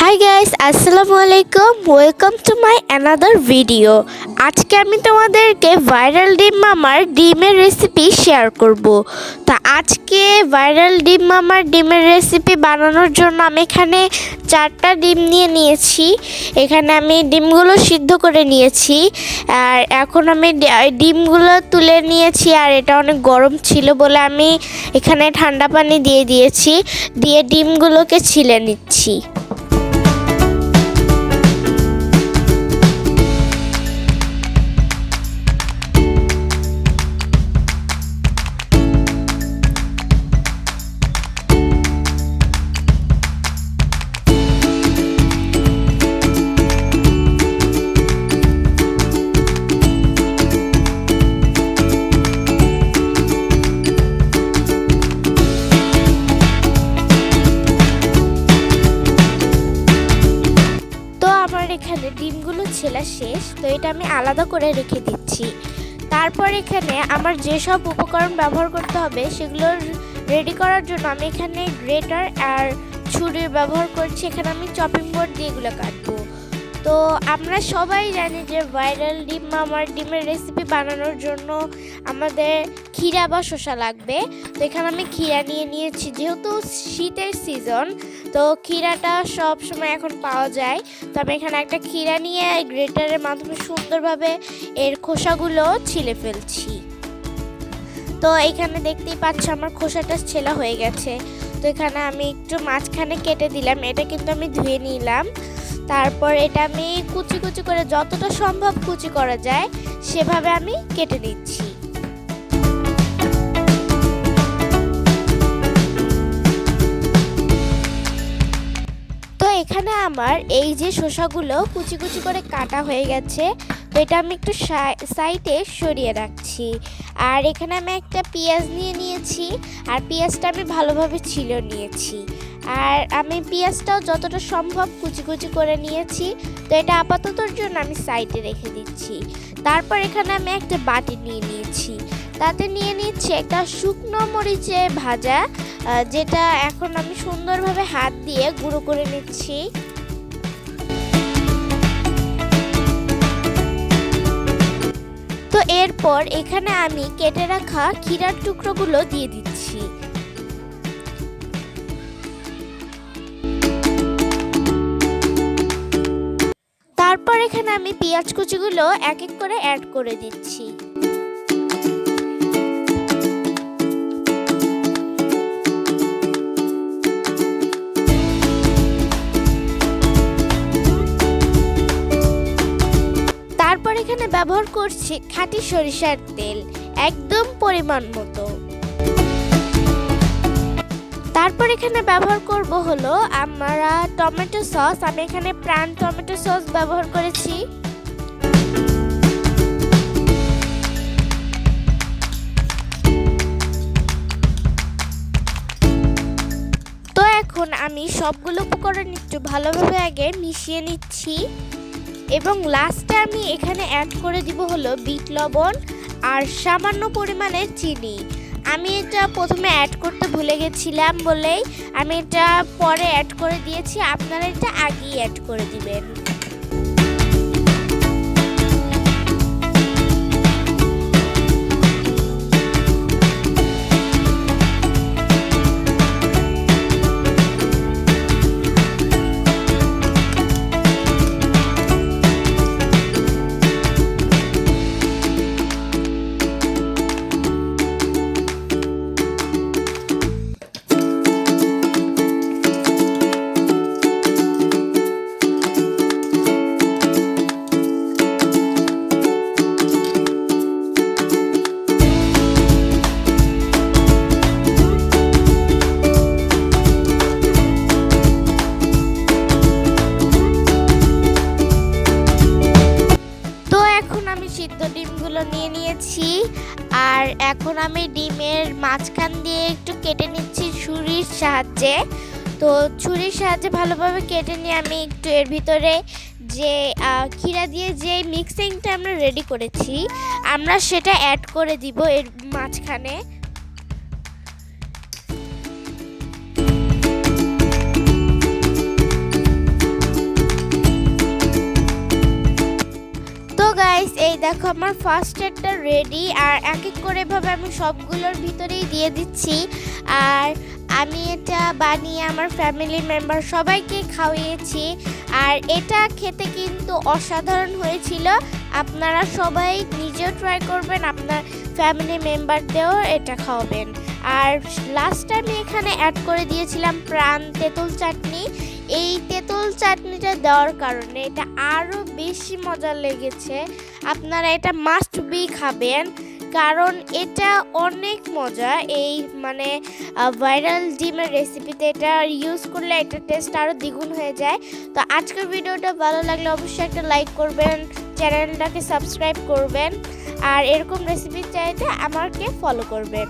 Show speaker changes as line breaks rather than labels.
High guys আসসালামু আলাইকুম welcome to my another video আজকে আমি তোমাদেরকে ভাইরাল ডিম মামার ডিমের রেসিপি শেয়ার করব। তা আজকে ভাইরাল ডিম মামার ডিমের রেসিপি বানানোর জন্য আমি এখানে চারটা ডিম নিয়ে নিয়েছি। এখানে আমি ডিমগুলো সিদ্ধ করে নিয়েছি। আর এখন আমি ডিমগুলো তুলে নিয়েছি আর এটা অনেক গরম ছিল বলে আমি এখানে ঠান্ডা পানি দিয়ে দিয়েছি। দিয়ে ডিমগুলোকে ছিলে নিচ্ছি। শেষ, তো এটা আমি আলাদা করে রেখে দিচ্ছি। তারপর এখানে আমার যেসব উপকরণ ব্যবহার করতে হবে, সেগুলো রেডি করার জন্য আমি এখানে গ্রেটার আর ছুরির ব্যবহার করছি। এখানে আমি চপিং বোর্ড দিয়ে এগুলো কাটবো। তো আমরা সবাই জানি যে ভাইরাল ডিম মামার ডিমের রেসিপি বানানোর জন্য আমাদের ক্ষীরা বা শসা লাগবে। তো এখানে আমি ক্ষীরা নিয়ে নিয়েছি, যেহেতু শীতের সিজন তো ক্ষীরাটা সব সময় এখন পাওয়া যায়। তো আমি এখানে একটা ক্ষীরা নিয়ে গ্রেটারের মাধ্যমে সুন্দরভাবে এর খোসাগুলো ছিলে ফেলছি। তো এখানে দেখতেই পাচ্ছ আমার খোসাটা ছেলা হয়ে গেছে। তো এখানে আমি একটু মাঝখানে কেটে দিলাম, এটা কিন্তু আমি ধুয়ে নিলাম। তারপর এটা আমি কুচি কুচি করে যতটা সম্ভব কুচি করা যায়, সেভাবে আমি কেটে নিচ্ছি। তো এখানে আমার এই যে শসাগুলো কুচি কুচি করে কাটা হয়ে গেছে, তো এটা আমি একটু সাইডে সরিয়ে রাখছি। আর এখানে আমি একটা পেঁয়াজ নিয়ে নিয়েছি, আর পেঁয়াজটা আমি ভালোভাবে ছিল নিয়েছি। আর আমি পেঁয়াজটাও যতটা সম্ভব কুচি কুচি করে নিয়েছি। তো এটা আপাততর জন্য আমি সাইডে রেখে দিচ্ছি। তারপর এখানে আমি একটা বাটি নিয়ে নিয়েছি। তাতে নিয়ে নিচ্ছি একটা শুকনো মরিচে ভাজা যেটা এখন আমি সুন্দরভাবে হাত দিয়ে গুঁড়ো করে নিচ্ছি। তো এরপর এখানে আমি কেটে রাখা ক্ষীরার টুকরোগুলো দিয়ে দিচ্ছি। তারপর এখানে আমি পেঁয়াজ কুচিগুলো এক এক করে অ্যাড করে দিচ্ছি। তারপর এখানে ব্যবহার করছি খাঁটি সরিষার তেল, একদম পরিমাণ মতো। তারপর এখানে ব্যবহার করব হলো আমরা টমেটো সস। আমি এখানে প্রাণ টমেটো সস ব্যবহার করেছি। তো এখন আমি সবগুলো উপকরণ একটু ভালোভাবে আগে মিশিয়ে নিচ্ছি। এবং লাস্টে আমি এখানে অ্যাড করে দিব হলো বিট লবণ আর সামান্য পরিমাণে চিনি। আমি এটা প্রথমে অ্যাড করতে ভুলে গেছিলাম বলেই আমি এটা পরে অ্যাড করে দিয়েছি, আপনারা এটা আগেই অ্যাড করে দিবেন। নিয়ে নিয়েছি। আর এখন আমি ডিমের মাঝখান দিয়ে একটু কেটে নিচ্ছি ছুরির সাহায্যে। তো ছুরির সাহায্যে ভালোভাবে কেটে নিয়ে আমি একটু এর ভিতরে যে ক্ষীরা দিয়ে যে মিক্সিংটা আমরা রেডি করেছি, আমরা সেটা অ্যাড করে দিব এর মাঝখানে। দেখো, আমার ফার্স্ট এডটা রেডি আর এক এক করে এভাবে আমি সবগুলোর ভিতরেই দিয়ে দিচ্ছি। আর আমি এটা বানিয়ে আমার ফ্যামিলি মেম্বার সবাইকে খাওয়িয়েছি। আর এটা খেতে কিন্তু অসাধারণ হয়েছিল। আপনারা সবাই নিজেও ট্রাই করবেন, আপনার ফ্যামিলি মেম্বারদেরও এটা খাওয়াবেন। আর লাস্ট আমি এখানে অ্যাড করে দিয়েছিলাম প্রাণ তেঁতুল চাটনি। এই তেঁতুল চাটনিটা দেওয়ার কারণে এটা আরও বেশি মজা লেগেছে। আপনারা এটা মাস্ট বি খাবেন, কারণ এটা অনেক মজা। এই মানে ভাইরাল ডিমের রেসিপিতে এটা ইউজ করলে এটা টেস্ট আরও দ্বিগুণ হয়ে যায়। তো আজকের ভিডিওটা ভালো লাগলে অবশ্যই একটা লাইক করবেন চ্যানেলটাকে সাবস্ক্রাইব করবেন। আর এরকম রেসিপি চাইতে আমাকে ফলো করবেন।